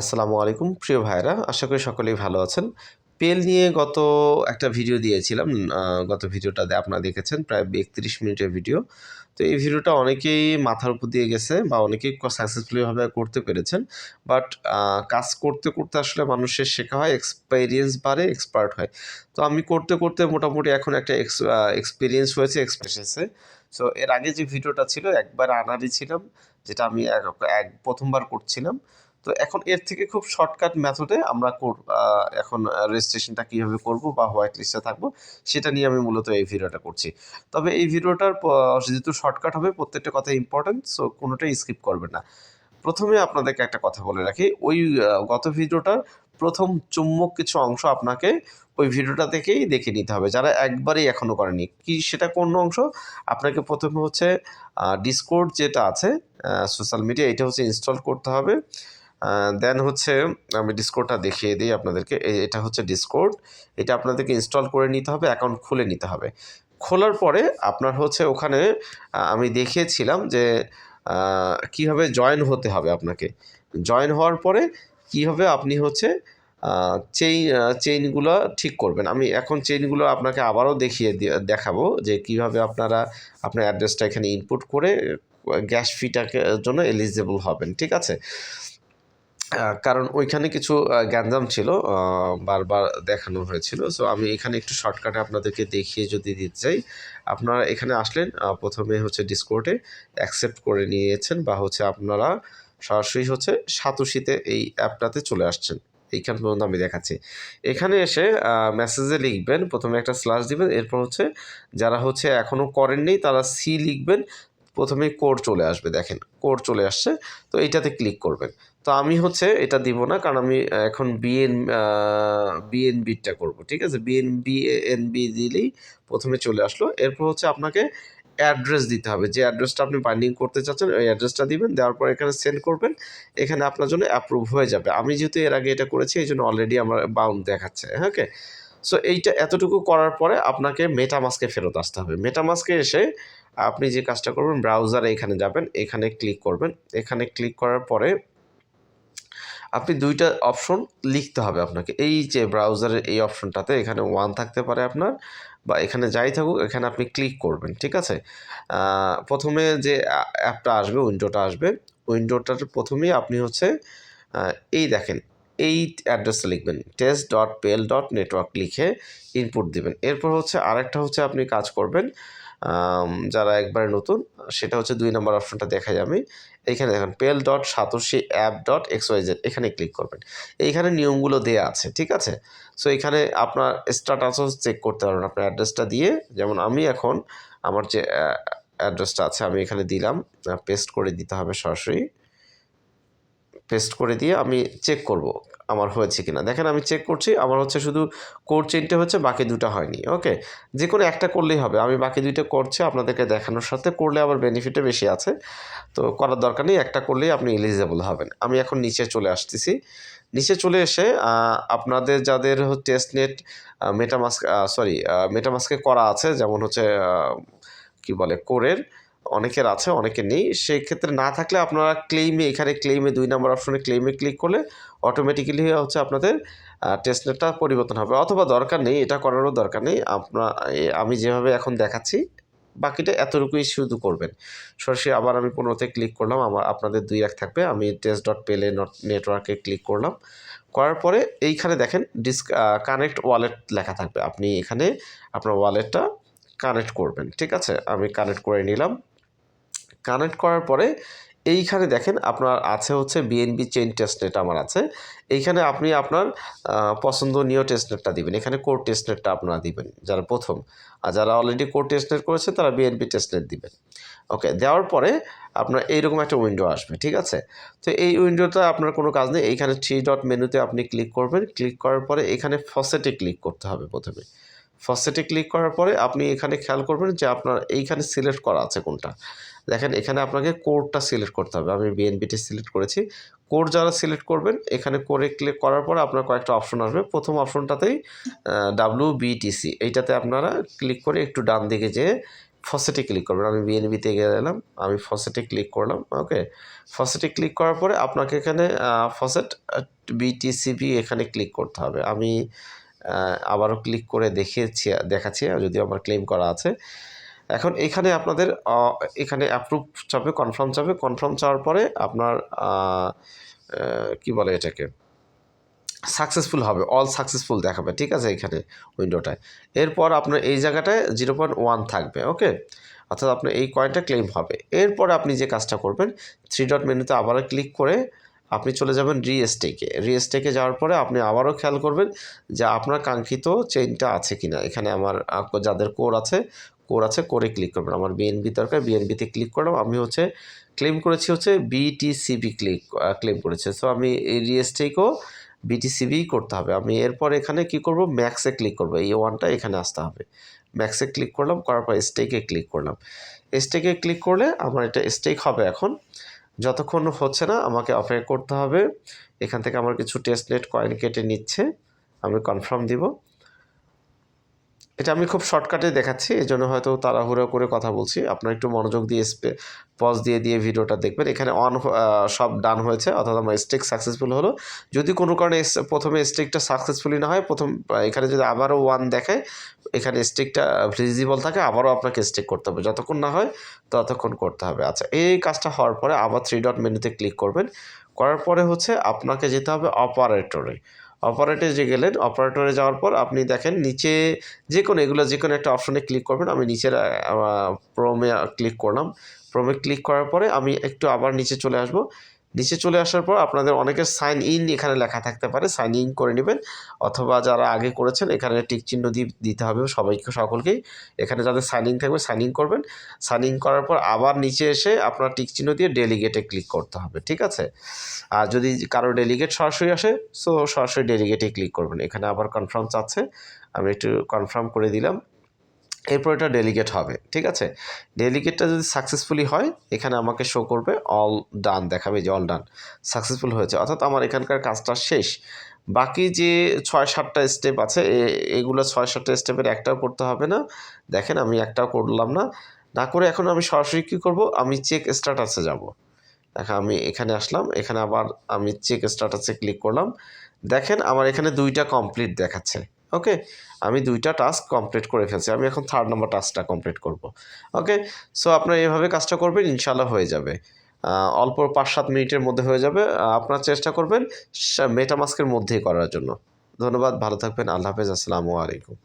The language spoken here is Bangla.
আসসালামু আলাইকুম, প্রিয় ভাইরা আশা করি সকলেই ভালো আছেন। পেল নিয়ে গত একটা ভিডিও দিয়েছিলাম গত ভিডিওটা আপনারা দেখেছেন, প্রায় একত্রিশ মিনিটের ভিডিও। তো এই ভিডিওটা অনেকেই মাথার উপর দিয়ে গেছে বা অনেকেই সাকসেসফুলিভাবে করতে পেরেছেন। বাট কাজ করতে করতে আসলে মানুষের শেখা হয় এক্সপেরিয়েন্স বাড়ে এক্সপার্ট হয়। তো আমি করতে করতে মোটামুটি এখন একটা এক্সপিরিয়েন্স হয়েছে এক্সপ্রেশনসে সো এর আগে যে ভিডিওটা ছিল, একবার আনারই ছিলাম, যেটা আমি এক প্রথমবার করছিলাম। তো এখন এর থেকে খুব শর্টকাট মেথডে আমরা এখন রেজিস্ট্রেশনটা কীভাবে করব বা হোয়াইট লিস্টে থাকব, সেটা নিয়ে আমি মূলত এই ভিডিওটা করছি। তবে এই ভিডিওটার যেহেতু শর্টকাট হবে, প্রত্যেকটা কথা ইম্পর্টেন্ট সো কোনোটাই স্কিপ করবে না। প্রথমে আপনাদেরকে একটা কথা বলে রাখি, ওই গত ভিডিওটার প্রথম চুম্বক কিছু অংশ আপনাকে ওই ভিডিওটা থেকেই দেখে নিতে হবে, যারা একবারেই এখনও করেনি। কি সেটা কোন অংশ? আপনাকে প্রথমে হচ্ছে ডিসকোড যেটা আছে সোশ্যাল মিডিয়া এটা হচ্ছে ইনস্টল করতে হবে। দেন হচ্ছে আমি ডিসকোডটা দেখিয়ে দিই আপনাদেরকে। এটা হচ্ছে ডিসকোড এটা আপনাদেরকে ইনস্টল করে নিতে হবে অ্যাকাউন্ট খুলে নিতে হবে। খোলার পরে আপনার হচ্ছে ওখানে আমি দেখিয়েছিলাম যে কীভাবে জয়েন হতে হবে আপনাকে। জয়েন হওয়ার পরে কীভাবে আপনি হচ্ছে চেইন চেইনগুলো ঠিক করবেন। আমি এখন চেইনগুলো আপনাকে আবারও দেখিয়ে দেখাবো যে কীভাবে আপনারা আপনার অ্যাড্রেসটা এখানে ইনপুট করে গ্যাস ফিটাকে জন্য এলিজিবল হবেন। ঠিক আছে? কারণ ওইখানে কিছু গ্যাঞ্জাম ছিল বারবার দেখানো হয়েছিল। সো আমি এখানে একটু শর্টকাটে আপনাদেরকে দেখিয়ে যদি দিতে চাই, আপনারা এখানে আসলেন প্রথমে হচ্ছে ডিসকোর্টে অ্যাকসেপ্ট করে নিয়েছেন বা হচ্ছে আপনারা সরাসরি হচ্ছে সাতুশিতে এই অ্যাপটাতে চলে আসছেন। এইখান পর্যন্ত আমি দেখাচ্ছি। এখানে এসে মেসেজে লিখবেন, প্রথমে একটা স্ল্যাশ দিবেন, এরপর হচ্ছে যারা হচ্ছে এখনও করেননি, তারা সি লিখবেন প্রথমে কোড চলে আসবে, দেখেন। কোড চলে আসছে, তো এইটাতে ক্লিক করবেন। তো আমি হচ্ছে এটা দিব না, কারণ আমি এখন বিএন বিএনবিটা করব, ঠিক আছে? বিএনবি এনবি দিলেই প্রথমে চলে আসলো। এরপর হচ্ছে আপনাকে অ্যাড্রেস দিতে হবে। যে অ্যাড্রেসটা আপনি বাইন্ডিং করতে চাচ্ছেন, ওই অ্যাড্রেসটা দিবেন, দেওয়ার পর এখানে সেন্ড করবেন। এখানে আপনার জন্য অ্যাপ্রুভ হয়ে যাবে। আমি যেহেতু এর আগে এটা করেছি, এই জন্য অলরেডি আমার বাউন্ড দেখাচ্ছে হ্যাঁ ওকে? সো এইটা এতটুকু করার পরে আপনাকে মেটামাস্কে ফেরত আসতে হবে। মেটামাস্কে এসে আপনি যে কাজটা করবেন ব্রাউজারে এখানে যাবেন, এখানে ক্লিক করবেন। এখানে ক্লিক করার পরে আপনি দুইটা অপশন লিখতে হবে আপনাকে। এই যে ব্রাউজারের এই অপশনটাতে এখানে ওয়ান থাকতে পারে আপনার বা এখানে যাই থাকুক, এখানে আপনি ক্লিক করবেন, ঠিক আছে? প্রথমে যে অ্যাপটা আসবে উইন্ডোটা আসবে উইন্ডোটার প্রথমেই আপনি হচ্ছে এই দেখেন, এই অ্যাড্রেসটা লিখবেন test dot Pell dot network লিখে ইনপুট দিবেন। এরপর হচ্ছে আরেকটা হচ্ছে আপনি কাজ করবেন যারা একবারে নতুন, সেটা হচ্ছে দুই নম্বর অপশনটা দেখা আমি। এইখানে দেখেন Pell dot Satoshi app dot X Y Z এখানে ক্লিক করবেন। এইখানে নিয়মগুলো দেয়া আছে, ঠিক আছে? সো এখানে আপনার স্ট্যাটাসও চেক করতে পারবেন আপনার অ্যাড্রেসটা দিয়ে। যেমন আমি এখন, আমার যে অ্যাড্রেসটা আছে, আমি এখানে দিলাম পেস্ট করে দিতে হবে সরাসরি। পেস্ট করে দিয়ে আমি চেক করব, আমার হয়েছে কিনা। দেখেন আমি চেক করছি, আমার হচ্ছে শুধু কোড চেনটা হচ্ছে, বাকি দুটো হয়নি ওকে যে কোনো একটা করলেই হবে। আমি বাকি দুইটা করছি, আপনাদেরকে দেখানোর সাথে, করলে আবার বেনিফিটে বেশি আছে। তো করার দরকার নেই, একটা করলেই আপনি এলিজিবল হবেন। আমি এখন নিচে চলে আসতেছি। নিচে চলে এসে আপনাদের যাদের টেস্ট নেট মেটামাস্ক সরি মেটামাস্কে করা আছে, যেমন হচ্ছে কি বলে কোরের অনেকের আছে অনেকের নেই। সেই ক্ষেত্রে না থাকলে আপনারা ক্লেইমে এখানে ক্লেইমে দুই নম্বর অপশনে ক্লেইমে ক্লিক করলে অটোমেটিক্যালি হচ্ছে আপনাদের টেস্ট নেটটা পরিবর্তন হবে। অথবা দরকার নেই, এটা করারও দরকার নেই। আপনার আমি যেভাবে এখন দেখাচ্ছি, বাকিটা এতটুকুই শুধু করবেন। সরাসরি আবার আমি পনেরোতে ক্লিক করলাম, আমার, আপনাদের দুই এক থাকবে। আমি টেস্ট ডট পেলে নেটওয়ার্কে ক্লিক করলাম। করার পরে এইখানে দেখেন ডিস কানেক্ট ওয়ালেট লেখা থাকবে। আপনি এখানে আপনার ওয়ালেটটা কানেক্ট করবেন, ঠিক আছে? আমি কানেক্ট করে নিলাম। কানেক্ট করার পরে এইখানে দেখেন আপনার আছে হচ্ছে বিএনবি চেইন টেস্টনেট আমার আছে। এইখানে আপনি আপনার পছন্দনীয় টেস্টনেটটা দিবেন। এখানে কোর টেস্টনেটটা আপনারা দিবেন, যারা প্রথম। আর যারা অলরেডি কোর টেস্টনেট করেছে, তারা বিএনবি টেস্টনেট দিবেন। ওকে দেওয়ার পরে আপনার এইরকম একটা উইন্ডো আসবে, ঠিক আছে? তো এই উইন্ডোটা আপনার কোনো কাজ নেই। এইখানে থ্রি ডট মেনুতে আপনি ক্লিক করবেন। ক্লিক করার পরে এখানে ফসেটে ক্লিক করতে হবে প্রথমে। ফসেটে ক্লিক করার পরে আপনি এখানে খেয়াল করবেন যে আপনার এইখানে সিলেক্ট করা আছে কোনটা। দেখেন এখানে আপনাকে কোডটা সিলেক্ট করতে হবে। আমি বিএনবিটি সিলেক্ট করেছি। কোড যারা সিলেক্ট করবেন, এখানে করে ক্লিক করার পর আপনার কয়েকটা অপশন আসবে। প্রথম অপশনটাতেই ডাব্লিউ বিটিসি এইটাতে আপনারা ক্লিক করে একটু ডান দিকে যেয়ে ফসেটে ক্লিক করবেন। আমি বিএনবিতে গেলাম। আমি ফসেটে ক্লিক করলাম। ওকে ফসেটে ক্লিক করার পরে আপনাকে এখানে ফসেট বিটিসিবি এখানে ক্লিক করতে হবে। আমি আবারও ক্লিক করে দেখিয়েছি, দেখাচ্ছি, যদিও আমার ক্লেম করা আছে। এখন এখানে আপনাদের এখানে অ্যাপ্রুভ চাপে কনফার্ম চাপে কনফার্ম চাওয়ার পরে আপনার কি বলে এটাকে? সাকসেসফুল হবে অল সাকসেসফুল দেখাবে, ঠিক আছে এখানে উইন্ডোটায় এরপর আপনার এই জায়গাটায় জিরো পয়েন্ট ওয়ান থাকবে ওকে অর্থাৎ আপনার এই কয়েনটা ক্লেম হবে। এরপরে আপনি যে কাজটা করবেন থ্রি ডট মেনুতে আবারও ক্লিক করে আপনি চলে যাবেন রিএস্টেকে। রিএস্টেকে যাওয়ার পরে আপনি আবারও খেয়াল করবেন যে আপনার কাঙ্ক্ষিত চেইনটা আছে কিনা। এখানে আমার যাদের কোর আছে কোর আছে, কোরে ক্লিক করবেন। আমার বিএনবি দরকার বিএনবিতে ক্লিক করলাম। আমি হচ্ছে ক্লেম করেছি হচ্ছে বিটিসিবি ক্লিক ক্লেম করেছে। সো আমি এই রিএসটেকেও বিটিসিবি করতে হবে। আমি এরপর এখানে কি করব? ম্যাক্সে ক্লিক করব। এই ওয়ানটা এখানে আসতে হবে। ম্যাক্সে ক্লিক করলাম, করার পর স্টেকে ক্লিক করলাম। স্টেকে ক্লিক করলে আমার এটা স্টেক হবে এখন। যতক্ষণ হচ্ছে না, আমাকে অপেক্ষা করতে হবে। এখান থেকে আমার কিছু টেস্ট নেট কয়েন কেটে নিচ্ছে। আমি কনফার্ম দিব। এটা আমি খুব শর্টকাটে দেখাচ্ছি এই জন্য হয়তো তাড়াহুড়ো করে কথা বলছি। আপনারা একটু মনোযোগ দিয়ে পজ দিয়ে দিয়ে ভিডিওটা দেখবেন। এখানে অন সব ডান হয়েছে, অর্থাৎ আমার স্টেক সাকসেসফুল হলো। যদি কোনো কারণে প্রথমে স্টেকটা সাকসেসফুলি না হয়, প্রথম, এখানে যদি আবারও ওয়ান দেখায় এখানে স্টেকটা ভিজিবল থাকে, আবারও আপনাকে স্টেক করতে হবে। যতক্ষণ না হয়, ততক্ষণ করতে হবে। আচ্ছা এই কাজটা হওয়ার পরে আবার থ্রি ডট মেনুতে ক্লিক করবেন। করার পরে হচ্ছে আপনাকে যেতে হবে অপারেটরে অপারেটরে যে গেলেন অপারেটরে যাওয়ার পর আপনি দেখেন নিচে যে কোনো এগুলো যে কোনো একটা অপশনে ক্লিক করবেন। আমি নিচের প্রোমে ক্লিক করলাম। প্রোমে ক্লিক করার পরে আমি একটু আবার নিচে চলে আসব। নিচে চলে আসার পর আপনাদের অনেকের সাইন ইন এখানে লেখা থাকতে পারে সাইন ইন করে নেবেন। অথবা যারা আগে করেছেন, এখানে টিক চিহ্ন দিয়ে দিতে হবে সবাইকে, সকলকেই। এখানে যাদের সাইন ইন থাকবে সাইন ইন করবেন। সাইন ইন করার পর আবার নিচে এসে আপনার টিক চিহ্ন দিয়ে ডেলিগেটে ক্লিক করতে হবে, ঠিক আছে? আর যদি কারও ডেলিগেট সরাসরি আসে সো সরাসরি ডেলিগেটে ক্লিক করবেন। এখানে আবার কনফার্ম চাচ্ছে। আমি একটু কনফার্ম করে দিলাম। এরপর এটা ডেলিগেট হবে, ঠিক আছে? ডেলিগেটটা যদি সাকসেসফুলি হয়, এখানে আমাকে শো করবে অল ডান দেখাবে যে অল ডান সাকসেসফুল হয়েছে। অর্থাৎ আমার এখানকার কাজটা শেষ। বাকি যে ছয় সাতটা স্টেপ আছে এগুলো ছয় সাতটা স্টেপের একটাও করতে হবে না। দেখেন, আমি একটাও করলাম না। না করে এখন আমি সরাসরি কী করব? আমি চেক স্ট্যাটাসে যাব। দেখেন, আমি এখানে আসলাম, এখানে আবার আমি চেক স্ট্যাটাসে ক্লিক করলাম। দেখেন, আমার এখানে দুইটা কমপ্লিট দেখাচ্ছে। ওকে আমি দুইটা টাস্ক কমপ্লিট করে ফেলছি। আমি এখন থার্ড নাম্বার টাস্কটা কমপ্লিট করব। ওকে সো আপনারা এভাবে কাজটা করবেন ইনশাল্লাহ হয়ে যাবে। অল্প পাঁচ সাত মিনিটের মধ্যে হয়ে যাবে। আপনারা চেষ্টা করবেন মেটামাস্কের মধ্যেই করার জন্য। ধন্যবাদ, ভালো থাকবেন, আল্লাহ হাফেজ, আসসালামু আলাইকুম।